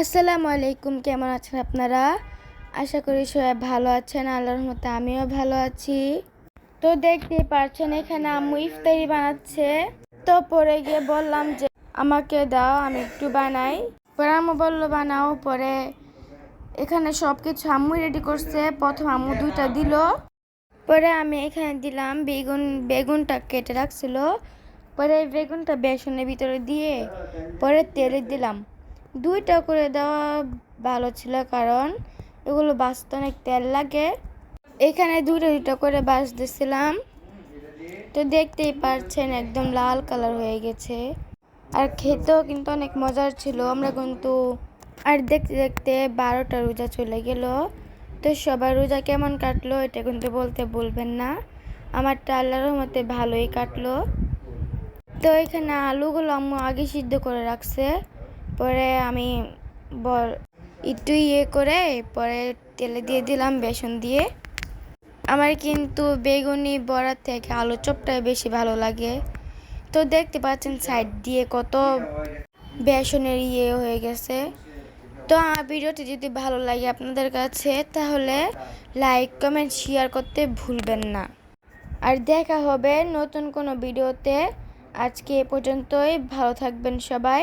আসসালামু আলাইকুম, কেমন আছেন আপনারা? আশা করি সবাই ভালো আছেন, আল্লাহর মতো আমিও ভালো আছি। তো দেখতে পারছেন, এখানে আম্মু ইফতারি বানাচ্ছে। তো পরে গিয়ে বললাম যে, আমাকে দাও, আমি একটু বানাই। পরে আম্মু বলল, বানাও। পরে এখানে সব কিছু আম্মু রেডি করছে। প্রথম আম্মু দুইটা দিল। পরে আমি এখানে দিলাম বেগুন, বেগুনটা কেটে রাখছিল। পরে বেগুনটা বেসনের ভিতরে দিয়ে পরে তেলে দিলাম। দুইটা করে দেওয়া ভালো ছিল কারণ এগুলো বাঁচতে অনেক তেল লাগে। এখানে দুটো দুটো করে বাঁচতেছিলাম তো দেখতেই পারছেন একদম লাল কালার হয়ে গেছে। আর খেতেও কিন্তু অনেক মজার ছিল। আমরা কিন্তু আর দেখতে দেখতে বারোটা রোজা চলে গেল। তো সবার রোজা কেমন কাটলো এটা কিন্তু বলতে বলবেন না। আমারটা আল্লাহর মতে ভালোই কাটলো। তো এখানে আলুগুলো আম্মু আগে সিদ্ধ করে রাখছে। পরে আমি বল একটু ইয়ে করে পরে তেলে দিয়ে দিলাম বেসন দিয়ে। আমার কিন্তু বেগুনি বড়ার থেকে আলু চপটাই বেশি ভালো লাগে। তো দেখতে পাচ্ছেন সাইড দিয়ে কত বেসনের ইয়ে হয়ে গেছে। তো ভিডিওটি যদি ভালো লাগে আপনাদের কাছে, তাহলে লাইক কমেন্ট শেয়ার করতে ভুলবেন না। আর দেখা হবে নতুন কোনো ভিডিওতে। আজকে এ পর্যন্তই, ভালো থাকবেন সবাই।